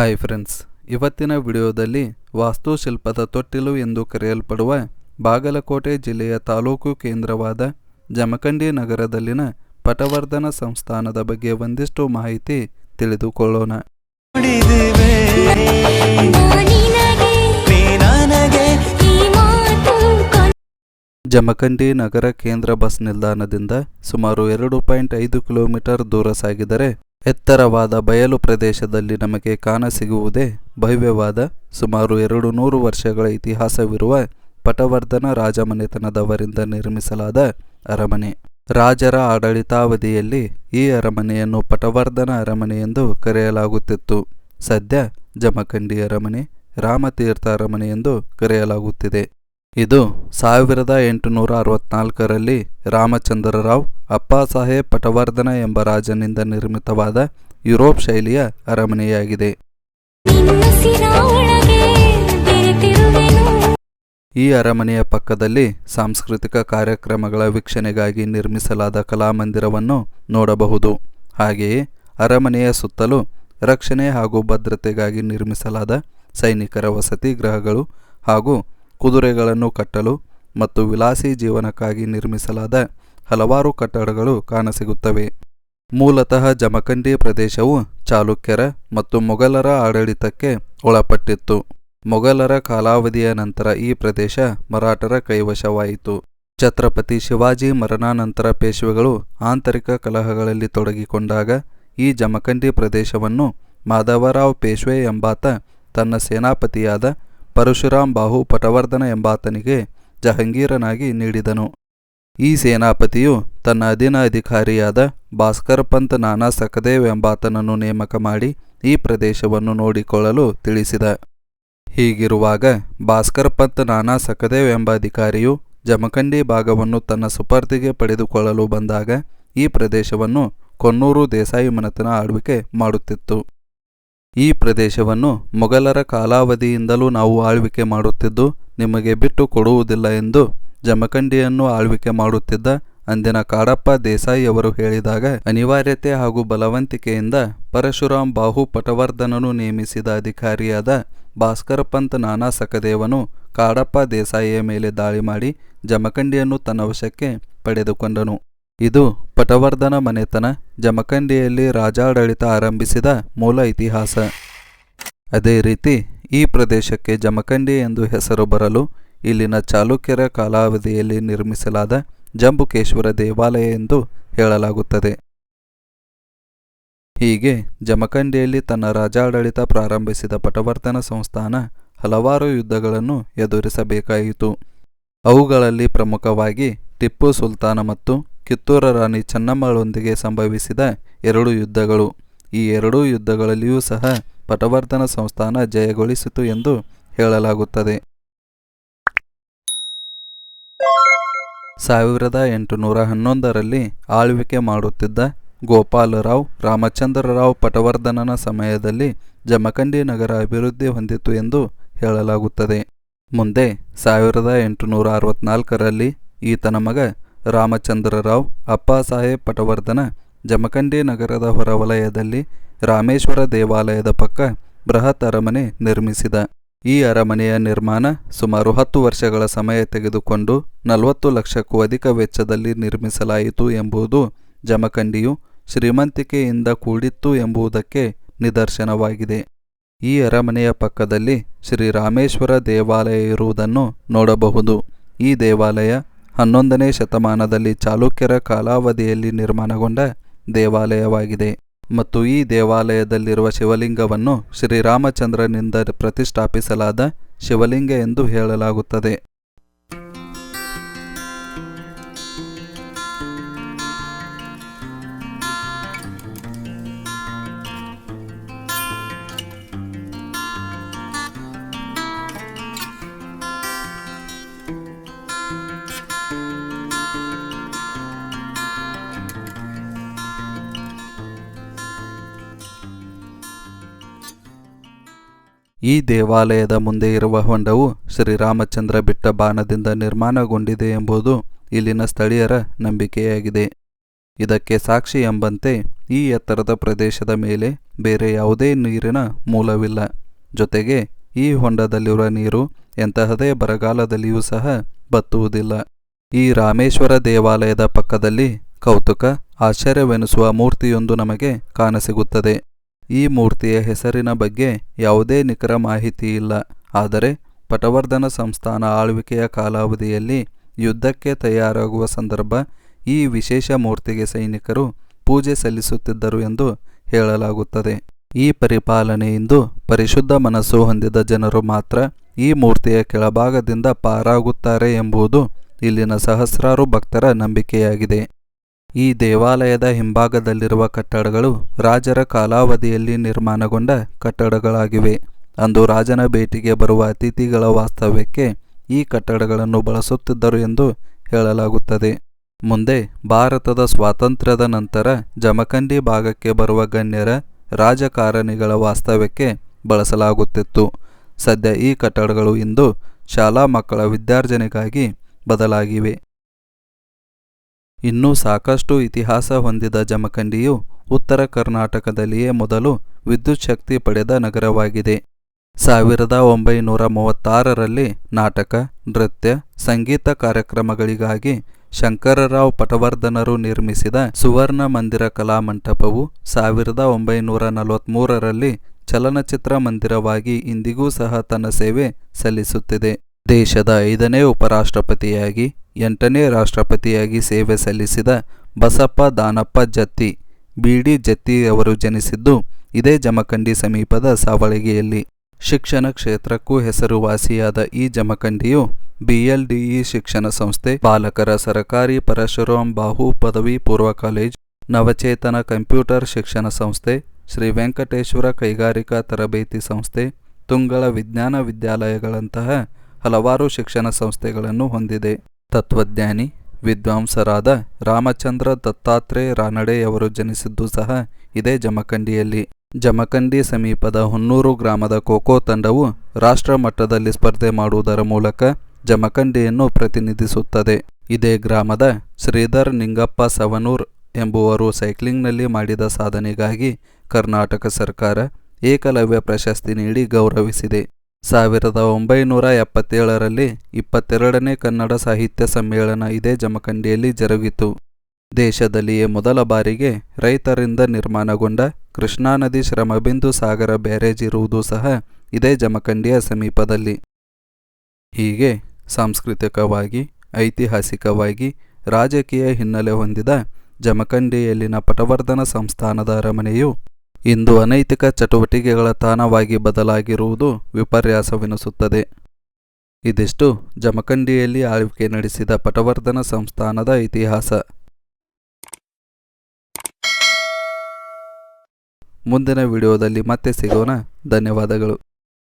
Hi friends ಇವತ್ತಿನ ವಿಡಿಯೋದಲ್ಲಿ ವಾಸ್ತುಶಿಲ್ಪದ ತೊಟ್ಟಿಲು ಎಂದು ಕರೆಯಲ್ಪಡುವ ಬಾಗಲಕೋಟೆ ಜಿಲ್ಲೆಯ ತಾಲೂಕು ಕೇಂದ್ರವಾದ ಜಮಖಂಡಿ ನಗರದಲ್ಲಿನ ಪಟವರ್ಧನ ಸಂಸ್ಥಾನದ ಬಗ್ಗೆ ಒಂದಿಷ್ಟು ಮಾಹಿತಿ ತಿಳಿದುಕೊಳ್ಳೋಣ. ಜಮಖಂಡಿ ನಗರ ಕೇಂದ್ರ ಬಸ್ ನಿಲ್ದಾಣದಿಂದ ಸುಮಾರು ಎರಡು ಪಾಯಿಂಟ್ ಐದು ಕಿಲೋಮೀಟರ್ ದೂರ ಸಾಗಿದರೆ ಎತ್ತರವಾದ ಬಯಲು ಪ್ರದೇಶದಲ್ಲಿ ನಮಗೆ ಕಾಣಸಿಗುವುದೇ ಭವ್ಯವಾದ, ಸುಮಾರು ಎರಡು ನೂರು ವರ್ಷಗಳ ಇತಿಹಾಸವಿರುವ ಪಟವರ್ಧನ ರಾಜಮನೆತನದವರಿಂದ ನಿರ್ಮಿಸಲಾದ ಅರಮನೆ. ರಾಜರ ಆಡಳಿತಾವಧಿಯಲ್ಲಿ ಈ ಅರಮನೆಯನ್ನು ಪಟವರ್ಧನ ಅರಮನೆ ಎಂದು ಕರೆಯಲಾಗುತ್ತಿತ್ತು. ಸದ್ಯ ಜಮಖಂಡಿ ಅರಮನೆ, ರಾಮತೀರ್ಥ ಅರಮನೆ ಎಂದು ಕರೆಯಲಾಗುತ್ತಿದೆ. ಇದು ಸಾವಿರದ ಎಂಟುನೂರ ಅರವತ್ನಾಲ್ಕರಲ್ಲಿ ರಾಮಚಂದ್ರರಾವ್ ಅಪ್ಪಾಸಾಹೇಬ್ ಪಟವರ್ಧನ ಎಂಬ ರಾಜನಿಂದ ನಿರ್ಮಿತವಾದ ಯುರೋಪ್ ಶೈಲಿಯ ಅರಮನೆಯಾಗಿದೆ. ಈ ಅರಮನೆಯ ಪಕ್ಕದಲ್ಲಿ ಸಾಂಸ್ಕೃತಿಕ ಕಾರ್ಯಕ್ರಮಗಳ ವೀಕ್ಷಣೆಗಾಗಿ ನಿರ್ಮಿಸಲಾದ ಕಲಾಮಂದಿರವನ್ನು ನೋಡಬಹುದು. ಹಾಗೆಯೇ ಅರಮನೆಯ ಸುತ್ತಲೂ ರಕ್ಷಣೆ ಹಾಗೂ ಭದ್ರತೆಗಾಗಿ ನಿರ್ಮಿಸಲಾದ ಸೈನಿಕರ ವಸತಿ ಗೃಹಗಳು ಹಾಗೂ ಕುದುರೆಗಳನ್ನು ಕಟ್ಟಲು ಮತ್ತು ವಿಲಾಸಿ ಜೀವನಕ್ಕಾಗಿ ನಿರ್ಮಿಸಲಾದ ಹಲವಾರು ಕಟ್ಟಡಗಳು ಕಾಣಸಿಗುತ್ತವೆ. ಮೂಲತಃ ಜಮಖಂಡಿ ಪ್ರದೇಶವು ಚಾಲುಕ್ಯರ ಮತ್ತು ಮೊಘಲರ ಆಡಳಿತಕ್ಕೆ ಒಳಪಟ್ಟಿತ್ತು. ಮೊಘಲರ ಕಾಲಾವಧಿಯ ನಂತರ ಈ ಪ್ರದೇಶ ಮರಾಠರ ಕೈವಶವಾಯಿತು. ಛತ್ರಪತಿ ಶಿವಾಜಿ ಮರಣಾನಂತರ ಪೇಶ್ವೆಗಳು ಆಂತರಿಕ ಕಲಹಗಳಲ್ಲಿ ತೊಡಗಿಕೊಂಡಾಗ ಈ ಜಮಖಂಡಿ ಪ್ರದೇಶವನ್ನು ಮಾಧವರಾವ್ ಪೇಶ್ವೆ ಎಂಬಾತ ತನ್ನ ಸೇನಾಪತಿಯಾದ ಪರಶುರಾಮ್ ಬಾಹು ಪಟವರ್ಧನ ಎಂಬಾತನಿಗೆ ಜಹಂಗೀರನಾಗಿ ನೀಡಿದನು. ಈ ಸೇನಾಪತಿಯು ತನ್ನ ಅಧೀನ ಅಧಿಕಾರಿಯಾದ ಭಾಸ್ಕರ್ ಪಂತ್ ನಾನಾ ಸಖದೇವ್ ಎಂಬಾತನನ್ನು ನೇಮಕ ಮಾಡಿ ಈ ಪ್ರದೇಶವನ್ನು ನೋಡಿಕೊಳ್ಳಲು ತಿಳಿಸಿದ. ಹೀಗಿರುವಾಗ ಭಾಸ್ಕರ್ ಪಂತ್ ನಾನಾ ಸಖದೇವ್ ಎಂಬ ಅಧಿಕಾರಿಯು ಜಮಖಂಡಿ ಭಾಗವನ್ನು ತನ್ನ ಸುಪರ್ದಿಗೆ ಪಡೆದುಕೊಳ್ಳಲು ಬಂದಾಗ ಈ ಪ್ರದೇಶವನ್ನು ಕೊನ್ನೂರು ದೇಸಾಯಿ ಮನೆತನ ಆಳ್ವಿಕೆ ಮಾಡುತ್ತಿತ್ತು. ಈ ಪ್ರದೇಶವನ್ನು ಮೊಘಲರ ಕಾಲಾವಧಿಯಿಂದಲೂ ನಾವು ಆಳ್ವಿಕೆ ಮಾಡುತ್ತಿದ್ದು, ನಿಮಗೆ ಬಿಟ್ಟು ಕೊಡುವುದಿಲ್ಲ ಎಂದು ಜಮಖಂಡಿಯನ್ನು ಆಳ್ವಿಕೆ ಮಾಡುತ್ತಿದ್ದ ಅಂದಿನ ಕಾಡಪ್ಪ ದೇಸಾಯಿ ಅವರು ಹೇಳಿದಾಗ, ಅನಿವಾರ್ಯತೆ ಹಾಗೂ ಬಲವಂತಿಕೆಯಿಂದ ಪರಶುರಾಮ್ ಬಾಹು ಪಟವರ್ಧನನು ನೇಮಿಸಿದ ಅಧಿಕಾರಿಯಾದ ಭಾಸ್ಕರ ಪಂತ್ ನಾನಾ ಸಖದೇವನು ಕಾಡಪ್ಪ ದೇಸಾಯಿಯ ಮೇಲೆ ದಾಳಿ ಮಾಡಿ ಜಮಖಂಡಿಯನ್ನು ತನ್ನ ವಶಕ್ಕೆ ಪಡೆದುಕೊಂಡನು. ಇದು ಪಟವರ್ಧನ ಮನೆತನ, ಜಮಖಂಡಿಯಲ್ಲಿ ರಾಜಾಡಳಿತ ಆರಂಭಿಸಿದ ಮೂಲ ಇತಿಹಾಸ. ಅದೇ ರೀತಿ, ಈ ಪ್ರದೇಶಕ್ಕೆ ಜಮಖಂಡಿ ಎಂದು ಹೆಸರು ಬರಲು ಇಲ್ಲಿನ ಚಾಲುಕ್ಯರ ಕಾಲಾವಧಿಯಲ್ಲಿ ನಿರ್ಮಿಸಲಾದ ಜಂಬುಕೇಶ್ವರ ದೇವಾಲಯ ಎಂದು ಹೇಳಲಾಗುತ್ತದೆ. ಹೀಗೆ ಜಮಖಂಡಿಯಲ್ಲಿ ತನ್ನ ರಾಜಾಡಳಿತ ಪ್ರಾರಂಭಿಸಿದ ಪಟವರ್ಧನ ಸಂಸ್ಥಾನ ಹಲವಾರು ಯುದ್ಧಗಳನ್ನು ಎದುರಿಸಬೇಕಾಯಿತು. ಅವುಗಳಲ್ಲಿ ಪ್ರಮುಖವಾಗಿ ಟಿಪ್ಪು ಸುಲ್ತಾನ ಮತ್ತು ಕಿತ್ತೂರ ರಾಣಿ ಚೆನ್ನಮ್ಮಳೊಂದಿಗೆ ಸಂಭವಿಸಿದ ಎರಡು ಯುದ್ಧಗಳು. ಈ ಎರಡೂ ಯುದ್ಧಗಳಲ್ಲಿಯೂ ಸಹ ಪಟವರ್ಧನ ಸಂಸ್ಥಾನ ಜಯಗೊಳಿಸಿತು ಎಂದು ಹೇಳಲಾಗುತ್ತದೆ. ಸಾವಿರದ ಎಂಟುನೂರ ಹನ್ನೊಂದರಲ್ಲಿ ಆಳ್ವಿಕೆ ಮಾಡುತ್ತಿದ್ದ ಗೋಪಾಲರಾವ್ ರಾಮಚಂದ್ರರಾವ್ ಪಟವರ್ಧನನ ಸಮಯದಲ್ಲಿ ಜಮಖಂಡಿ ನಗರ ಅಭಿವೃದ್ಧಿ ಹೊಂದಿತು ಎಂದು ಹೇಳಲಾಗುತ್ತದೆ. ಮುಂದೆ ಸಾವಿರದ ಎಂಟುನೂರ ಅರವತ್ನಾಲ್ಕರಲ್ಲಿ ಈತನ ಮಗ ರಾಮಚಂದ್ರರಾವ್ ಅಪ್ಪಾಸಾಹೇಬ್ ಪಟವರ್ಧನ, ಜಮಖಂಡಿ ನಗರದ ಹೊರವಲಯದಲ್ಲಿ ರಾಮೇಶ್ವರ ದೇವಾಲಯದ ಪಕ್ಕ ಬೃಹತ್ ಅರಮನೆ ನಿರ್ಮಿಸಿದ. ಈ ಅರಮನೆಯ ನಿರ್ಮಾಣ ಸುಮಾರು ಹತ್ತು ವರ್ಷಗಳ ಸಮಯ ತೆಗೆದುಕೊಂಡು ನಲವತ್ತು ಲಕ್ಷಕ್ಕೂ ಅಧಿಕ ವೆಚ್ಚದಲ್ಲಿ ನಿರ್ಮಿಸಲಾಯಿತು ಎಂಬುದು ಜಮಖಂಡಿಯು ಶ್ರೀಮಂತಿಕೆಯಿಂದ ಕೂಡಿತ್ತು ಎಂಬುದಕ್ಕೆ ನಿದರ್ಶನವಾಗಿದೆ. ಈ ಅರಮನೆಯ ಪಕ್ಕದಲ್ಲಿ ಶ್ರೀ ರಾಮೇಶ್ವರ ದೇವಾಲಯ ಇರುವುದನ್ನು ನೋಡಬಹುದು. ಈ ದೇವಾಲಯ ಹನ್ನೊಂದನೇ ಶತಮಾನದಲ್ಲಿ ಚಾಲುಕ್ಯರ ಕಾಲಾವಧಿಯಲ್ಲಿ ನಿರ್ಮಾಣಗೊಂಡ ದೇವಾಲಯವಾಗಿದೆ ಮತ್ತು ಈ ದೇವಾಲಯದಲ್ಲಿರುವ ಶಿವಲಿಂಗವನ್ನು ಶ್ರೀರಾಮಚಂದ್ರನಿಂದ ಪ್ರತಿಷ್ಠಾಪಿಸಲಾದ ಶಿವಲಿಂಗ ಎಂದು ಹೇಳಲಾಗುತ್ತದೆ. ಈ ದೇವಾಲಯದ ಮುಂದೆ ಇರುವ ಹೊಂಡವು ಶ್ರೀರಾಮಚಂದ್ರ ಬಿಟ್ಟ ಬಾಣದಿಂದ ನಿರ್ಮಾಣಗೊಂಡಿದೆ ಎಂಬುದು ಇಲ್ಲಿನ ಸ್ಥಳೀಯರ ನಂಬಿಕೆಯಾಗಿದೆ. ಇದಕ್ಕೆ ಸಾಕ್ಷಿ ಎಂಬಂತೆ ಈ ಎತ್ತರದ ಪ್ರದೇಶದ ಮೇಲೆ ಬೇರೆ ಯಾವುದೇ ನೀರಿನ ಮೂಲವಿಲ್ಲ. ಜೊತೆಗೆ ಈ ಹೊಂಡದಲ್ಲಿರುವ ನೀರು ಎಂತಹದೇ ಬರಗಾಲದಲ್ಲಿಯೂ ಸಹ ಬತ್ತುವುದಿಲ್ಲ. ಈ ರಾಮೇಶ್ವರ ದೇವಾಲಯದ ಪಕ್ಕದಲ್ಲಿ ಕೌತುಕ ಆಶ್ಚರ್ಯವೆನಿಸುವ ಮೂರ್ತಿಯೊಂದು ನಮಗೆ ಕಾಣಸಿಗುತ್ತದೆ. ಈ ಮೂರ್ತಿಯ ಹೆಸರಿನ ಬಗ್ಗೆ ಯಾವುದೇ ನಿಖರ ಮಾಹಿತಿ ಇಲ್ಲ. ಆದರೆ ಪಟವರ್ಧನ ಸಂಸ್ಥಾನ ಆಳ್ವಿಕೆಯ ಕಾಲಾವಧಿಯಲ್ಲಿ ಯುದ್ಧಕ್ಕೆ ತಯಾರಾಗುವ ಸಂದರ್ಭ ಈ ವಿಶೇಷ ಮೂರ್ತಿಗೆ ಸೈನಿಕರು ಪೂಜೆ ಸಲ್ಲಿಸುತ್ತಿದ್ದರು ಎಂದು ಹೇಳಲಾಗುತ್ತದೆ. ಈ ಪರಿಪಾಲನೆಯಿಂದ ಪರಿಶುದ್ಧ ಮನಸ್ಸು ಹೊಂದಿದ ಜನರು ಮಾತ್ರ ಈ ಮೂರ್ತಿಯ ಕೆಳಭಾಗದಿಂದ ಪಾರಾಗುತ್ತಾರೆ ಎಂಬುದು ಇಲ್ಲಿನ ಸಹಸ್ರಾರು ಭಕ್ತರ ನಂಬಿಕೆಯಾಗಿದೆ. ಈ ದೇವಾಲಯದ ಹಿಂಭಾಗದಲ್ಲಿರುವ ಕಟ್ಟಡಗಳು ರಾಜರ ಕಾಲಾವಧಿಯಲ್ಲಿ ನಿರ್ಮಾಣಗೊಂಡ ಕಟ್ಟಡಗಳಾಗಿವೆ. ಅಂದು ರಾಜನ ಭೇಟಿಗೆ ಬರುವ ಅತಿಥಿಗಳ ವಾಸ್ತವ್ಯಕ್ಕೆ ಈ ಕಟ್ಟಡಗಳನ್ನು ಬಳಸುತ್ತಿದ್ದರು ಎಂದು ಹೇಳಲಾಗುತ್ತದೆ. ಮುಂದೆ ಭಾರತದ ಸ್ವಾತಂತ್ರ್ಯದ ನಂತರ ಜಮಖಂಡಿ ಭಾಗಕ್ಕೆ ಬರುವ ಗಣ್ಯರ ರಾಜಕಾರಣಿಗಳ ವಾಸ್ತವ್ಯಕ್ಕೆ ಬಳಸಲಾಗುತ್ತಿತ್ತು. ಸದ್ಯ ಈ ಕಟ್ಟಡಗಳು ಇಂದು ಶಾಲಾ ಮಕ್ಕಳ ವಿದ್ಯಾರ್ಜನೆಗಾಗಿ ಬದಲಾಗಿವೆ. ಇನ್ನೂ ಸಾಕಷ್ಟು ಇತಿಹಾಸ ಹೊಂದಿದ ಜಮಖಂಡಿಯು ಉತ್ತರ ಕರ್ನಾಟಕದಲ್ಲಿಯೇ ಮೊದಲು ವಿದ್ಯುತ್ ಶಕ್ತಿ ಪಡೆದ ನಗರವಾಗಿದೆ. ಸಾವಿರದ ಒಂಬೈನೂರ ಮೂವತ್ತಾರರಲ್ಲಿ ನಾಟಕ, ನೃತ್ಯ, ಸಂಗೀತ ಕಾರ್ಯಕ್ರಮಗಳಿಗಾಗಿ ಶಂಕರರಾವ್ ಪಟವರ್ಧನರು ನಿರ್ಮಿಸಿದ ಸುವರ್ಣ ಮಂದಿರ ಕಲಾಮಂಟಪವು ಸಾವಿರದ ಒಂಬೈನೂರ ನಲವತ್ತ್ಮೂರರಲ್ಲಿ ಚಲನಚಿತ್ರ ಮಂದಿರವಾಗಿ ಇಂದಿಗೂ ಸಹ ತನ್ನ ಸೇವೆ ಸಲ್ಲಿಸುತ್ತಿದೆ. ದೇಶದ ಐದನೇ ಉಪರಾಷ್ಟ್ರಪತಿಯಾಗಿ ಎಂಟನೇ ರಾಷ್ಟ್ರಪತಿಯಾಗಿ ಸೇವೆ ಸಲ್ಲಿಸಿದ ಬಸಪ್ಪ ದಾನಪ್ಪ ಜತ್ತಿ, ಬಿಡಿ ಜತ್ತಿ ಅವರು ಜನಿಸಿದ್ದು ಇದೇ ಜಮಖಂಡಿ ಸಮೀಪದ ಸಾವಳಗಿಯಲ್ಲಿ. ಶಿಕ್ಷಣ ಕ್ಷೇತ್ರಕ್ಕೂ ಹೆಸರುವಾಸಿಯಾದ ಈ ಜಮಖಂಡಿಯು ಬಿಎಲ್ಡಿಇ ಶಿಕ್ಷಣ ಸಂಸ್ಥೆ, ಬಾಲಕರ ಸರಕಾರಿ ಪರಶುರಾಮ್ ಬಾಹು ಪದವಿ ಪೂರ್ವ ಕಾಲೇಜ್, ನವಚೇತನ ಕಂಪ್ಯೂಟರ್ ಶಿಕ್ಷಣ ಸಂಸ್ಥೆ, ಶ್ರೀ ವೆಂಕಟೇಶ್ವರ ಕೈಗಾರಿಕಾ ತರಬೇತಿ ಸಂಸ್ಥೆ, ತುಂಗಳ ವಿಜ್ಞಾನ ವಿದ್ಯಾಲಯಗಳಂತಹ ಹಲವಾರು ಶಿಕ್ಷಣ ಸಂಸ್ಥೆಗಳನ್ನು ಹೊಂದಿದೆ. ತತ್ವಜ್ಞಾನಿ, ವಿದ್ವಾಂಸರಾದ ರಾಮಚಂದ್ರ ದತ್ತಾತ್ರೇಯ ರಾನಡೆಯವರು ಜನಿಸಿದ್ದು ಸಹ ಇದೇ ಜಮಖಂಡಿಯಲ್ಲಿ. ಜಮಖಂಡಿ ಸಮೀಪದ ಹೊನ್ನೂರು ಗ್ರಾಮದ ಖೋಖೋ ತಂಡವು ರಾಷ್ಟ್ರ ಮಟ್ಟದಲ್ಲಿ ಸ್ಪರ್ಧೆ ಮಾಡುವುದರ ಮೂಲಕ ಜಮಖಂಡಿಯನ್ನು ಪ್ರತಿನಿಧಿಸುತ್ತದೆ. ಇದೇ ಗ್ರಾಮದ ಶ್ರೀಧರ್ ನಿಂಗಪ್ಪ ಸವನೂರ್ ಎಂಬುವರು ಸೈಕ್ಲಿಂಗ್ನಲ್ಲಿ ಮಾಡಿದ ಸಾಧನೆಗಾಗಿ ಕರ್ನಾಟಕ ಸರ್ಕಾರ ಏಕಲವ್ಯ ಪ್ರಶಸ್ತಿ ನೀಡಿ ಗೌರವಿಸಿದೆ. ಸಾವಿರದ ಒಂಬೈನೂರ ಎಪ್ಪತ್ತೇಳರಲ್ಲಿ ಇಪ್ಪತ್ತೆರಡನೇ ಕನ್ನಡ ಸಾಹಿತ್ಯ ಸಮ್ಮೇಳನ ಇದೇ ಜಮಖಂಡಿಯಲ್ಲಿ ಜರುಗಿತು. ದೇಶದಲ್ಲಿಯೇ ಮೊದಲ ಬಾರಿಗೆ ರೈತರಿಂದ ನಿರ್ಮಾಣಗೊಂಡ ಕೃಷ್ಣಾ ನದಿ ಶ್ರಮಬಿಂದು ಸಾಗರ ಬ್ಯಾರೇಜ್ ಇರುವುದು ಸಹ ಇದೇ ಜಮಖಂಡಿಯ ಸಮೀಪದಲ್ಲಿ. ಹೀಗೆ ಸಾಂಸ್ಕೃತಿಕವಾಗಿ, ಐತಿಹಾಸಿಕವಾಗಿ ರಾಜಕೀಯ ಹಿನ್ನೆಲೆ ಹೊಂದಿದ ಜಮಖಂಡಿಯಲ್ಲಿನ ಪಟವರ್ಧನ ಸಂಸ್ಥಾನದ ಅರಮನೆಯು ಇಂದು ಅನೈತಿಕ ಚಟುವಟಿಕೆಗಳ ತಾಣವಾಗಿ ಬದಲಾಗಿರುವುದು ವಿಪರ್ಯಾಸವೆನಿಸುತ್ತದೆ. ಇದಿಷ್ಟು ಜಮಖಂಡಿಯಲ್ಲಿ ಆಳ್ವಿಕೆ ನಡೆಸಿದ ಪಟವರ್ಧನ ಸಂಸ್ಥಾನದ ಇತಿಹಾಸ. ಮುಂದಿನ ವಿಡಿಯೋದಲ್ಲಿ ಮತ್ತೆ ಸಿಗೋಣ. ಧನ್ಯವಾದಗಳು.